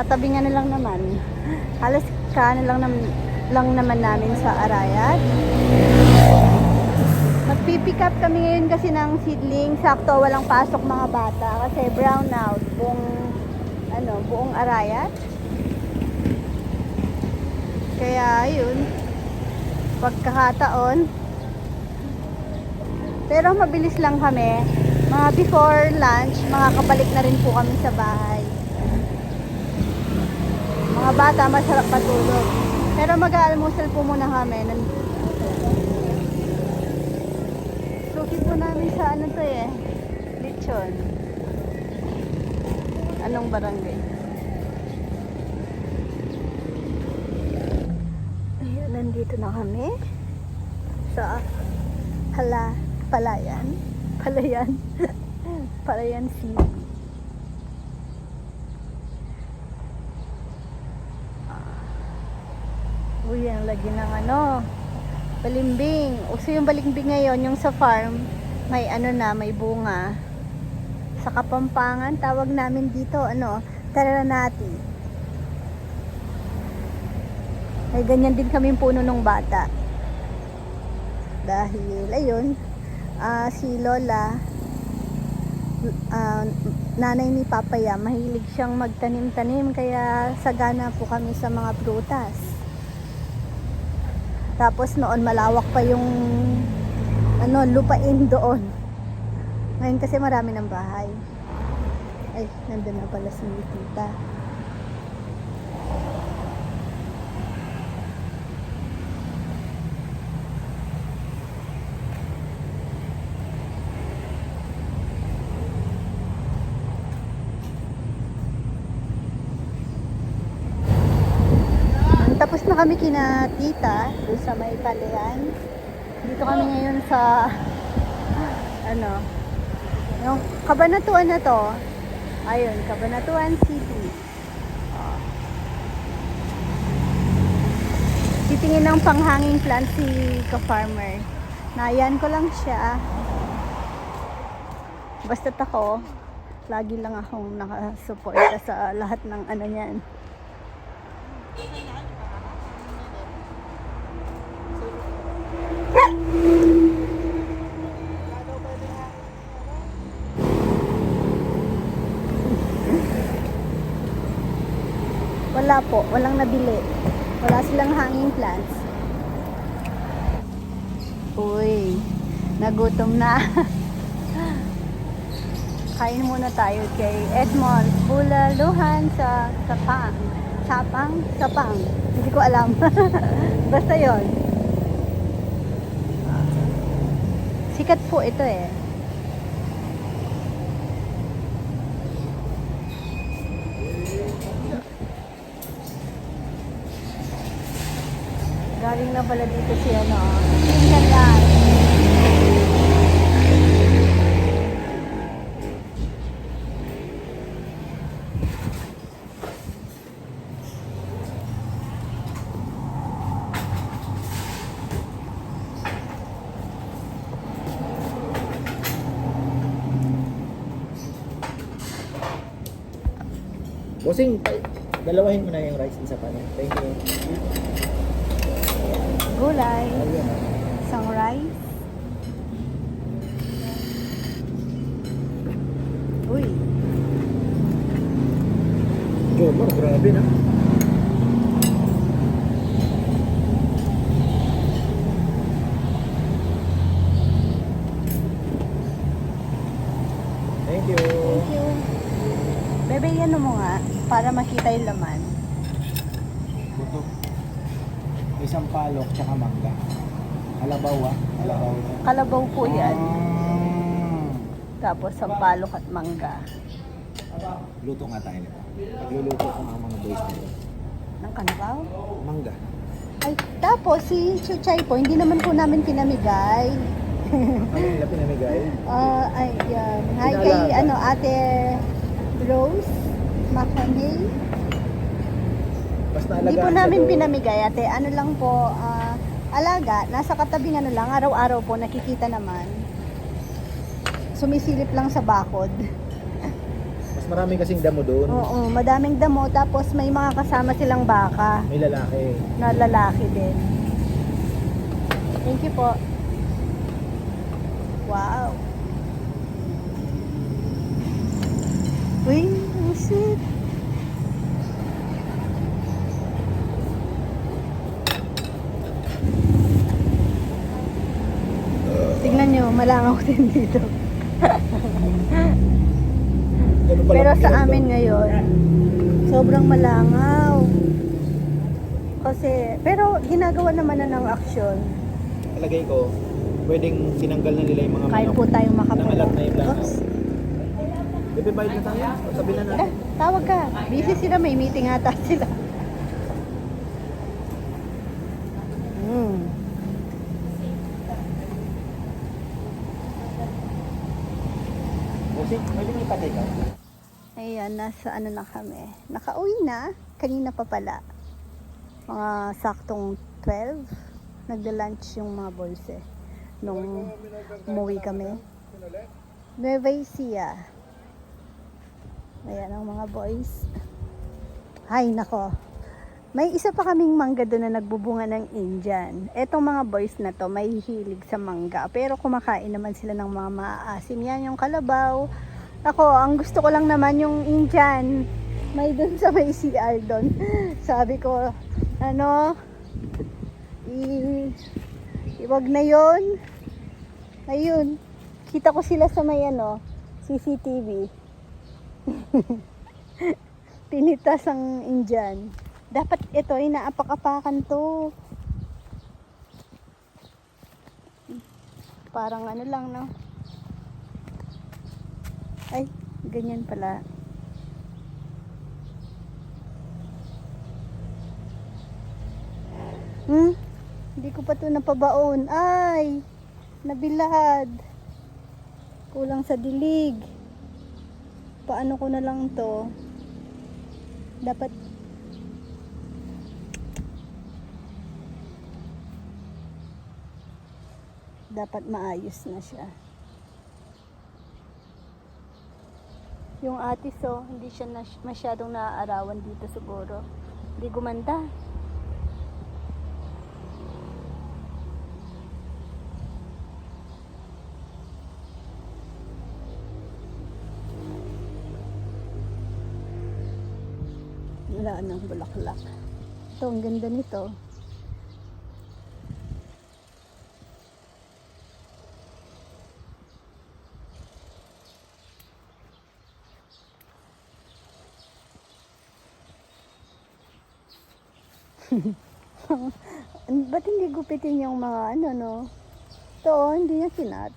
Katabi nga na lang naman. Halos kaano lang, nam, lang naman namin sa Arayat. Magpipick up kami ngayon kasi ng seedling. Sakto, walang pasok mga bata. Kasi brown out. Buong, ano, buong Arayat. Kaya, yun. Pagkakataon, pero mabilis lang kami. Mga before lunch, makakabalik na rin po kami sa bahay. Mga bata, masarap matulog. Pero mag-aalmusal po muna kami. Suki po namin sa ano to eh. Lechon. Anong barangay? Ayun, nandito na kami. Sa Hala, Palayan. Palayan. Palayan City. Uy, ang lagi ng ano, balimbing. Uso yung balimbing ngayon, yung sa farm, may ano na, may bunga. Sa Kapampangan, tawag namin dito, ano, Taranati. May ganyan din kaming puno nung bata. Dahil, ayun, ah, si Lola, ah, nanay ni Papaya, mahilig siyang magtanim-tanim, kaya sagana po kami sa mga prutas. Tapos noon malawak pa yung ano, lupain doon. Ngayon kasi marami ng bahay. Ay, nandun na pala si Tita. Tapos na kami kina tita doon sa may palayan. Dito kami ngayon sa ano yung Kabanatuan na to. Ayun, Kabanatuan City. Oh. Titingin ng panghanging plant si ka-farmer. Nayan ko lang siya. Basta't ako, lagi lang akong nakasuporta sa lahat ng ano niyan. Wala po, walang nabili. Wala silang hanging plants. Uy, nagutom na. Kain muna tayo kay Edmond Bulaluhan sa Sapang. Sapang? Sapang. Hindi ko alam. Basta yon. Sikat po ito eh. Galing na pala dito si ano. Tingnan lang. Bossing, pa- dalawahin mo na yung rice isa pa na. Thank you. Gulay. Ayun. ah. Isang rice. Uy, Jomar, grabe na. Thank you. thank you. Bebe, yan mo nga para makita yung laman. Buto. Isang palok tsaka mangga. Halabaw ah. Halabaw. Kalabaw po yan. Ah. Tapos sampalok at mangga. Luto nga tayo nito. Pagluluto ko ng mga boys nito. Ng kanabaw? Mangga. Ay, tapos si Chuchay po, hindi naman po namin pinamigay. Ano nila pinamigay? Ah, ay, yan. Hi kay, ano, ate Rose Macanay. Basta Hindi po namin pinamigay, ate. Ano lang po, ah, alaga, nasa katabing ano lang, araw-araw po nakikita naman. sumisilip lang sa bakod. Marami kasing damo doon. Oo, madaming damo tapos may mga kasama silang baka May lalaki. na lalaki din. Thank you po. Wow. Uy, ang sweet. Tingnan nyo, malangaw din dito. Pero sa amin ngayon, sobrang malangaw. Kasi, pero ginagawa naman na ng aksyon. Palagay ko, pwedeng tinanggal na nila yung mga Kahit po tayong makapag. Nangalat na yung. Bebe, bayad na tayo. Sabi na Eh, natin. tawag ka. Busy sila, may meeting ata sila. Hmm. Kasi, pwede may patay ka. Ayan, nasa ano na kami. Nakauwi na. Kanina pa pala. Mga saktong 12. Nagda-lunch yung mga boys eh. Nung umuwi kami. Nueva Ecija. Ayan ang mga boys. Hay, nako. May isa pa kaming mangga doon na nagbubunga ng Indian. Etong mga boys na to, may hilig sa mangga. Pero kumakain naman sila ng mga maaasim. Yan yung kalabaw. Ako, ang gusto ko lang naman yung Indian. May doon sa may CR doon. Sabi ko, ano, i, iwag na yon Ayun, kita ko sila sa may ano, CCTV. Tinitas ang Indian. Dapat ito, inaapak-apakan to. Parang ano lang, no? Ay, ganyan pala. Hmm? Hindi ko pa to napabaon. Ay! Nabilad. Kulang sa dilig. Paano ko na lang to? Dapat dapat maayos na siya. Yung atis oh, hindi siya masyadong naaarawan dito siguro. Hindi gumanda. Wala nang bulaklak. Ito, ang ganda nito. Ba't hindi gupitin yung mga ano, no? Ito, oh, hindi niya kinat.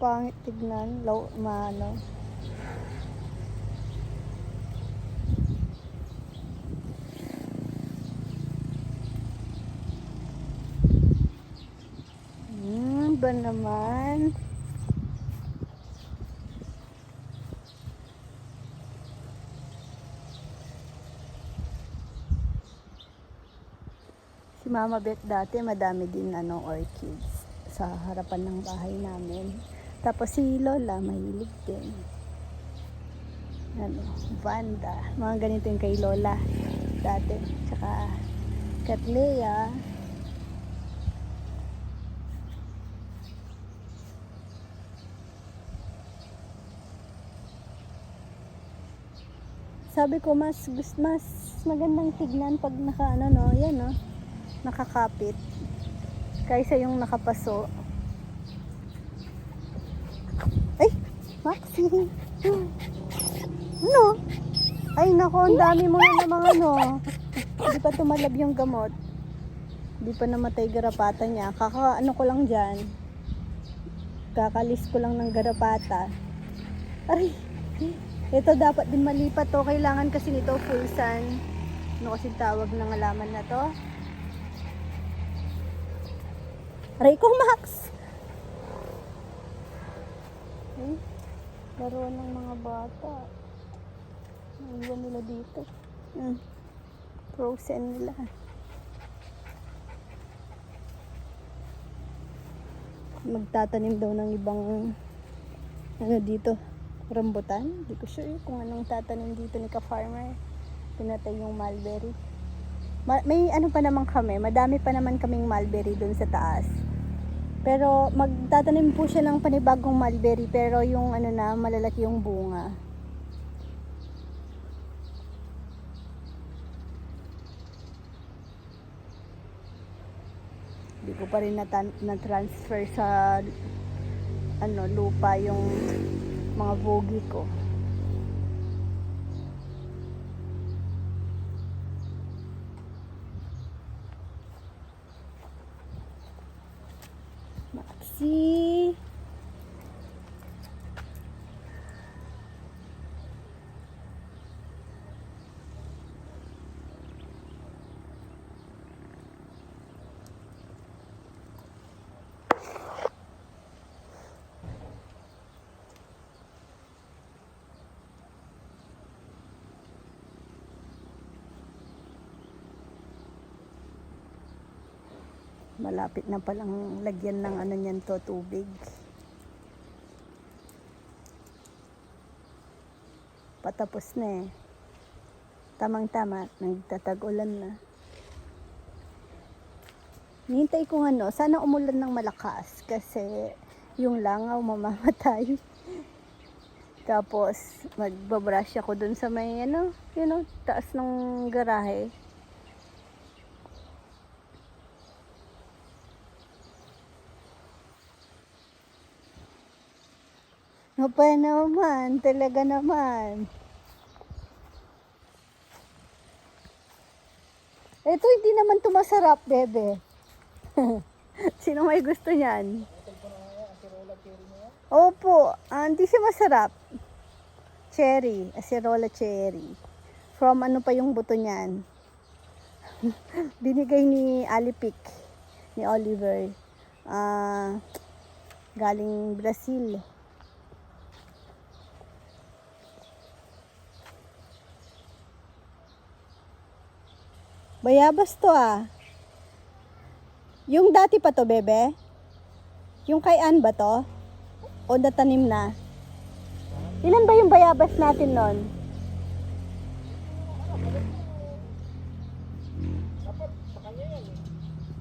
Pangit tignan, low, maano. Hmm, ba naman? Mama Beth dati madami din ano orchids sa harapan ng bahay namin. Tapos si Lola mahilig din. Ano, Vanda. Mga ganito yung kay Lola dati. Tsaka Catlea. Sabi ko mas mas magandang tignan pag naka ano no, yan no, nakakapit kaysa yung nakapaso. Ay, Maxi. No. Ay nako, ang dami mo na namang ano. Hindi pa tumalab yung gamot. Hindi pa namatay garapata niya. Kaka ano ko lang diyan. Kakalis ko lang ng garapata. Aray. Ito dapat din malipat to. Kailangan kasi nito full sun. Ano kasi tawag ng alaman na to? Ko, Max! Laro ng mga bata. Naiwan nila dito. Hmm. Frozen nila. Magtatanim daw ng ibang ano dito, rambutan. Hindi ko sure kung anong tatanim dito ni ka-farmer. Pinatay yung mulberry. Ma- may ano pa naman kami, madami pa naman kaming mulberry dun sa taas. Pero magtatanim po siya ng panibagong mulberry pero yung ano na malalaki yung bunga. Hindi ko pa rin na-transfer sa ano lupa yung mga vogi ko. Maxi. Malapit na palang lagyan ng ano niyan to, tubig. Patapos na eh. Tamang-tama, nagtatag-ulan na. Nihintay ko ano, sana umulan ng malakas kasi yung langaw mamamatay. Tapos, magbabrush ako dun sa may, ano, you know, taas ng garahe. Apa naman, talaga naman. Ito hindi naman to masarap, bebe. Sino may gusto niyan? Opo, ah, hindi siya masarap. Cherry, acerola cherry. From ano pa yung buto niyan? Binigay ni Alipik, ni Oliver. Ah, galing Brazil. Bayabas to ah. Yung dati pa to, bebe? Yung kay Ann ba to? O natanim na? Ilan ba yung bayabas natin nun?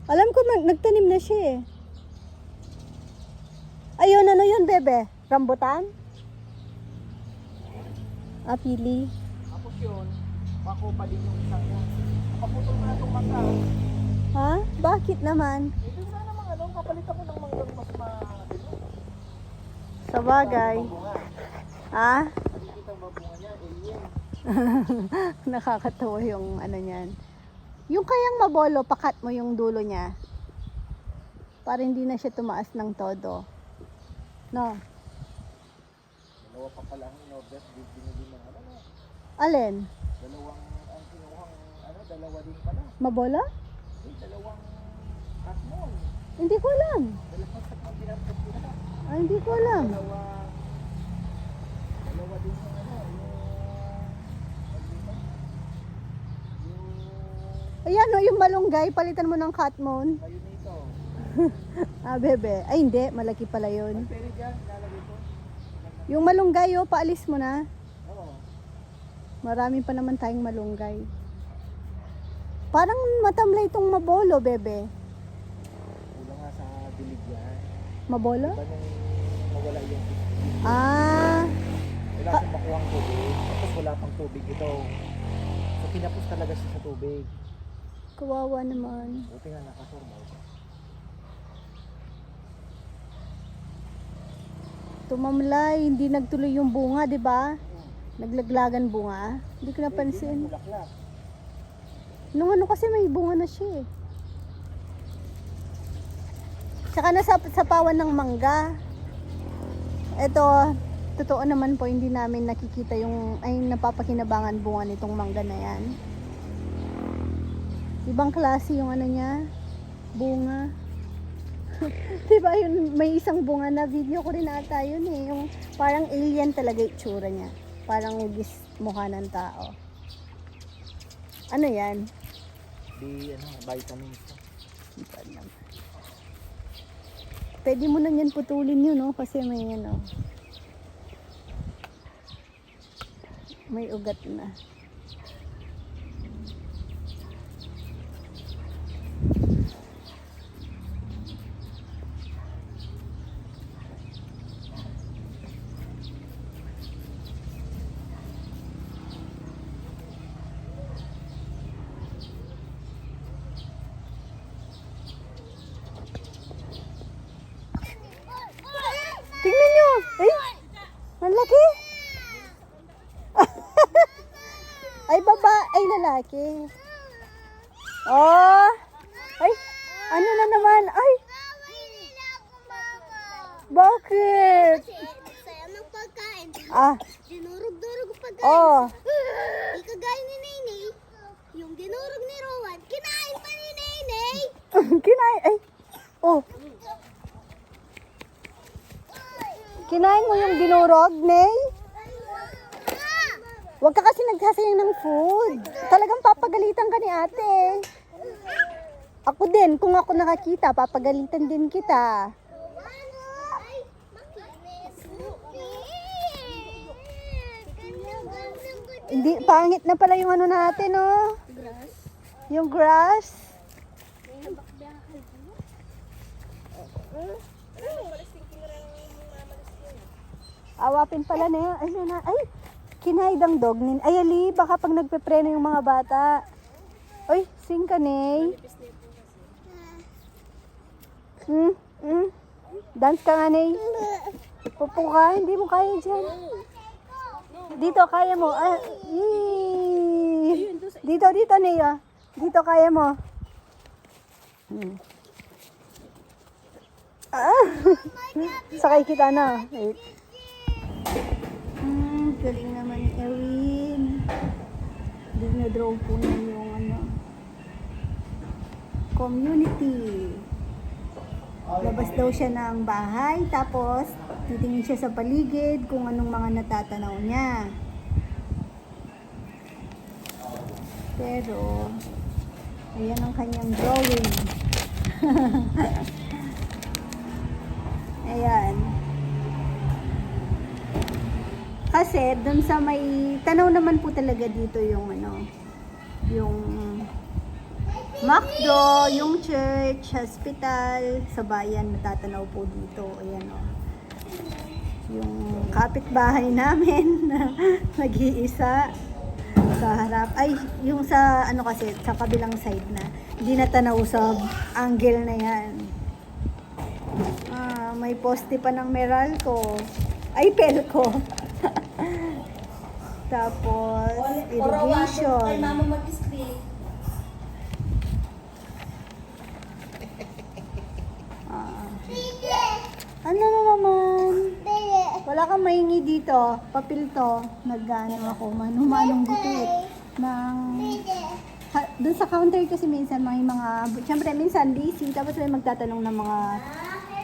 Alam ko nagtanim na siya eh. Ayun, ano yun, bebe? Rambutan? Ah, pili. Tapos yun, bako pa din yung isang yan. Kaputol mo na itong mangga. Ha? Bakit naman? Ito na naman ano, kapalitan ko ng manggang mas ma... Sa bagay. Ha? Nakikita mo bunga niya, alien. Nakakatawa yung ano niyan. Yung kayang mabolo, pakat mo yung dulo niya. Para hindi na siya tumaas ng todo. No? Dalawa pa pala ang in-order, di- binili ng ano no. Alin? Dalawang, dalawa din pala. Mabola? Eh, dalawang katmon. Hindi ko alam. Dalawang katmon pinapot nila. Ah, hindi ko alam. Dalawa, dalawa din yung ano, yung, Ayan o, yung malunggay, palitan mo ng catmon. kayo nito. Ah, bebe. Ay, hindi. Malaki pala yun. Pwede dyan, lalagay ko. Yung malunggay o, paalis mo na. Oo. Marami pa naman tayong malunggay. Parang matamlay itong mabolo, bebe. Kulang nga sa dilig yan. Mabolo? Diba nung nawala yung Ah, wala siyang makuhang tubig. Tapos wala pang tubig ito. So kinapos talaga siya sa tubig. kawawa naman. Buti nga nakasurvive. Tumamlay, hindi nagtuloy yung bunga, di ba? Naglaglagan bunga. Hindi ko napansin. Bulaklak. Nung ano kasi may bunga na siya eh. Tsaka nasa sa pawan ng mangga. Ito, totoo naman po, hindi namin nakikita yung, ay napapakinabangan bunga nitong mangga na yan. Ibang klase yung ano niya, bunga. diba yun, may isang bunga na video ko rin ata yun eh. Yung parang alien talaga itsura niya. Parang ugis mukha ng tao. Ano yan? Di, ano, vitamins. Pwede mo lang yan putulin yun, no? Kasi may, ano, may ugat na. Lalaki. Oh! Ay! Ano na naman? Ay! Bakit? Ah! Dinurog-durog pagkain. Oh! Di kagaya ni Nene. Yung dinurog ni Rowan, kinain pa ni Nene. Kinain! Ay! Oh! Kinain mo yung dinurog, Nay? Huwag ka kasi nagsasayang ng food. Talagang papagalitan ka ni ate. Ako din, kung ako nakakita, papagalitan din kita. Hindi, pangit na pala yung ano natin, no? Grass. Yung grass. Awapin pala na yan. Ay, na, ay, kinaidang dog nin. Ay, ali, baka pag nagpepreno yung mga bata. Ay, sing ka, Nay. Hmm, hmm. Dance ka nga, Nay. Pupo ka, hindi mo kaya dyan. Dito, kaya mo. Ah. Dito, dito, Nay. ah. Dito, kaya mo. Hmm. Ah. Sakay kita na. Wait. Hmm, galing naman. Dinadraw po na yung ano. Community. Labas daw siya ng bahay, tapos titingin siya sa paligid kung anong mga natatanaw niya. Pero, ayan ang kanyang drawing. ayan. Kasi dun sa may tanaw naman po talaga dito yung ano, yung McDo, yung church, hospital, sa bayan natatanaw po dito. Ayan o. Yung kapitbahay namin na nag-iisa sa harap. Ay, yung sa ano kasi, sa kabilang side na. Hindi natanaw sa angle na yan. Ah, may poste pa ng Meralco. Ay, Pelco. Tapos, irrigation. mag-screen. Ah. Ano na naman? Wala kang maingi dito. Papel to. Nag-ano ako. Manumanong gutit. Ng... Ha, doon sa counter kasi minsan may mga... Siyempre minsan busy. Tapos may magtatanong ng mga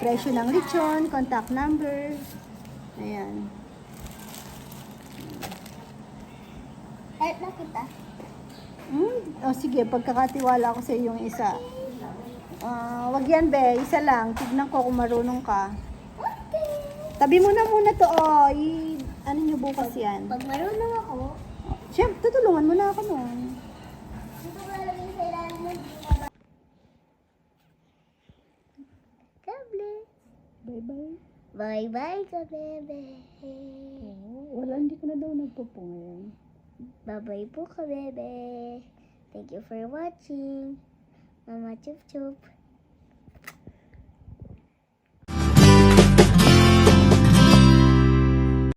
presyo ng lechon, contact number. Ayan. Help na kita. Hmm? O sige, pagkakatiwala ko sa yung isa. Ah, wag yan be, isa lang. Tignan ko kung marunong ka. Tabi mo na muna to, oh. I, ano nyo bukas yan? Pag marunong ako, Siyempre, tutulungan mo na ako nun. Bye-bye. Bye-bye ka, bebe. Oh, wala, hindi ko na daw nagpupo ngayon. Bye-bye po bebe. Thank you for watching. Mama Chup Chup.